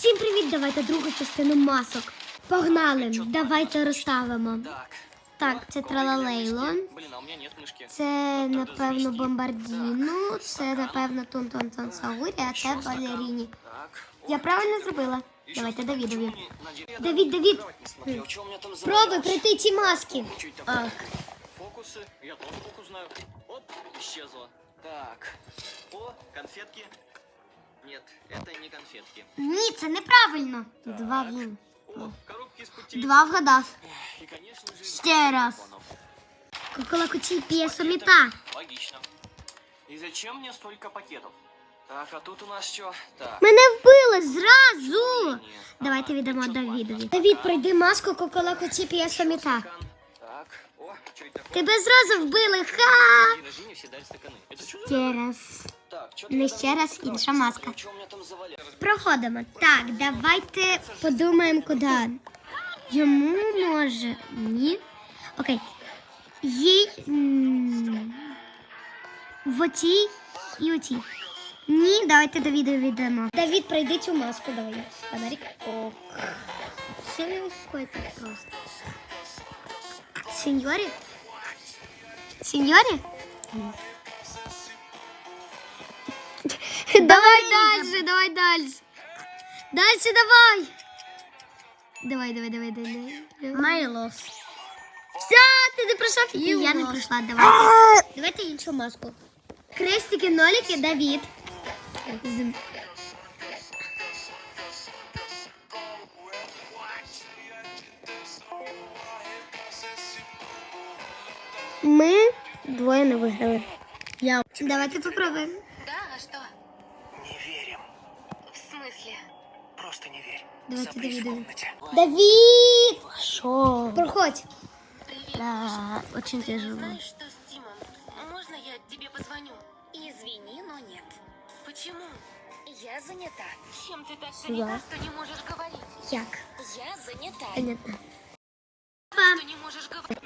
Всім привіт! Давайте другу частину масок. Погнали! Давайте розставимо. Так. Так, це тралалейло. Блин, а у меня нет мышки. Це, напевно, бомбардіно. Це, напевно, Тун-Тун-Тун Саурі, а це балеріні. Так. Я правильно зробила? Давайте Давідові. Давид, Давід, Давід, Смотрел, что у меня там пробуй завалялось. пройти ці маски. Что это такое? Ах, Фокусы. Я тоже фокус знаю. Оп, исчезло. Так. О, конфетки. Нет, это не конфетки. ні, це неправильно. Два він. О, коробки из-под телефона. Два вгадав. И, конечно же, Ще раз. телефонов. Коколакуці п'єсоміта. Логично. И зачем мне столько пакетов? Так, а тут у нас что? Так. Мене вбили зразу. Давайте віддамо ладно. Давід, пройди маску Коколакуці п'єсоміта. Стакан. Тебе зразу вбили, ха! День рождения все дали стаканы. Это что за... Ще раз. Так, что Не ще раз, інша маска. Что у меня там завалялось? Проходимо. Так, давайте подумаємо, куди. Йому може. Ні. Окей. Їй. м, В оцій і оцій. Ні, давайте Давіду віддамо. Давід, пройди цю маску, давай. Фонарик. Ок. Все легко это просто. Сеньорі? Сеньорі? Давай дальше, давай дальше. Дальше давай. Давай, давай, давай, давай. Майлос. Все, ти не пройшов, і я не пройшла. Давайте. Давайте іншу маску. Крестики, нолики, Давід. Ми двоє не виграли. Я. Давайте попробуємо. Да, а что? Не верим. В смысле? Просто не верь. Давайте Запрись в комнате. Давид! Шо? Проходь. Привет. Да, очень тяжело. Знаешь что с Тимом? Можно я тебе позвоню? Извини, но нет. Почему? Я занята. Чем ты так занята, что не можешь говорить? Як? Я занята. Понятно. Что не можешь говорить?